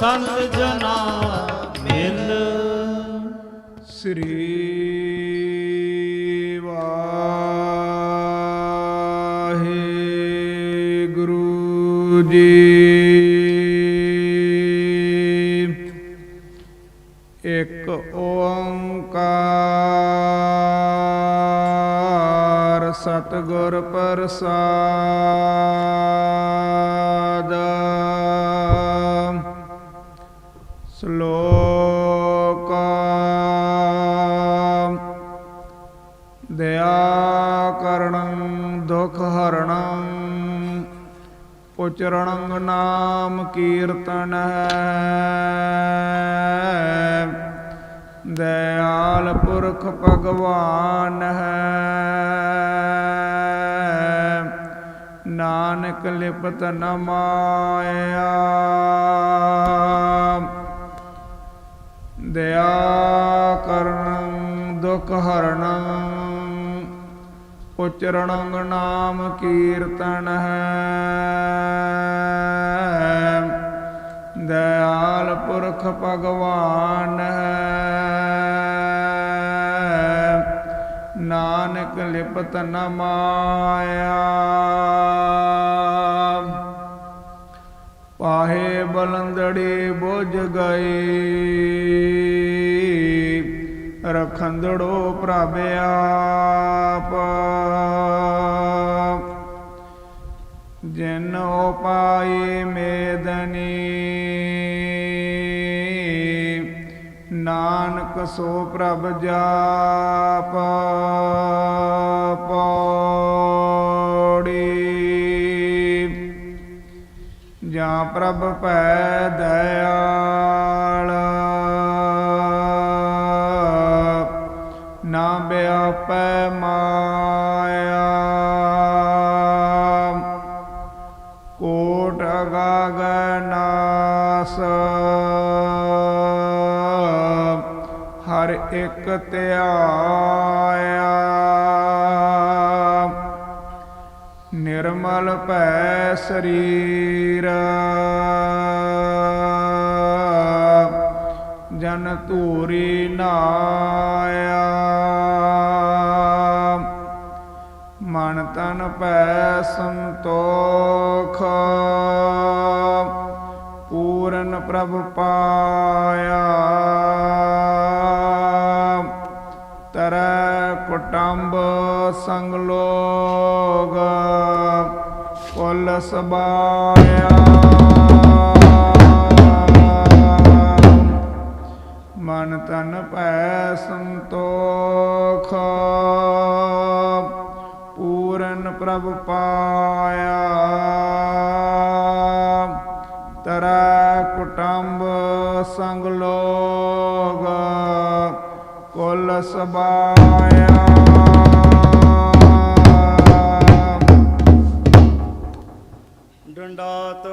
ਸੰਤ ਜਨਾ ਮਿਲ। ਸ੍ਰੀ ਵਾਹਿਗੁਰੂ ਜੀ। ਇੱਕ ਓੰਕਾਰ ਸਤਿਗੁਰ ਪ੍ਰਸਾਦ। ਦਇਆ ਕਰਣੰ, ਦੁਖ ਹਰਣੰ, ਉਚਰਣੰ ਨਾਮ ਕੀਰਤਨ ਹੈ। ਦਇਆਲ ਪੁਰਖ ਭਗਵਾਨ ਹੈ। ਨਾਨਕ ਲਿਪਤ ਨ ਮਾਇਆ। ਦਇਆ ਕਰਨੰ ਦੁਖ ਹਰਣੰ ਉਚਰਣੰ ਨਾਮ ਕੀਰਤਨ ਹੈ ਦਇਆਲ ਪੁਰਖ ਭਗਵਾਨ ਹੈ ਨਾਨਕ ਲਿਪਤ ਨ ਮਾਇਆ ਪਾਹੇ ਬਲੰਦੜੀ ਬੁਝ ਗਈ ਰਖੰਦੜੋ ਪ੍ਰਭ ਆਪ। ਜਿਨ ਉਪਾਈ ਮੇਦਨੀ, ਨਾਨਕ ਸੋ ਪ੍ਰਭ ਜਾਪ ਪੌੜੀ। ਜਾਂ ਪ੍ਰਭ ਪੈ ਦਇਆ ਬਿਆਪੈ ਮਾਇਆ ਕੋਟ ਅਗਾਗਨਾਸ ਹਰ ਇੱਕ ਧਿਆਇਆ ਨਿਰਮਲ ਭੈ ਸਰੀਰ ਜਨ ਧੂਰੀ ਨਾਇਆ ਮਨ ਤਨ ਭੈ ਸੰਤੋਖ। ਪੂਰਨ ਪ੍ਰਭ ਪਾਇਆ। ਤਰੈ ਕੁਟੰਬ ਸੰਗ ਲੋਗ ਕੁਲ ਸਬਾਇਆ। ਮਨ ਤਨ ਭੈ ਸੰਤੋਖ। ਪ੍ਰਭ ਪਾਇਆ। ਤਰੈ ਕੁਟੰਬ ਸੰਗ ਲੋਗ ਕੁਲ ਸਬਾਇਆ। ਡੰਡਾਤ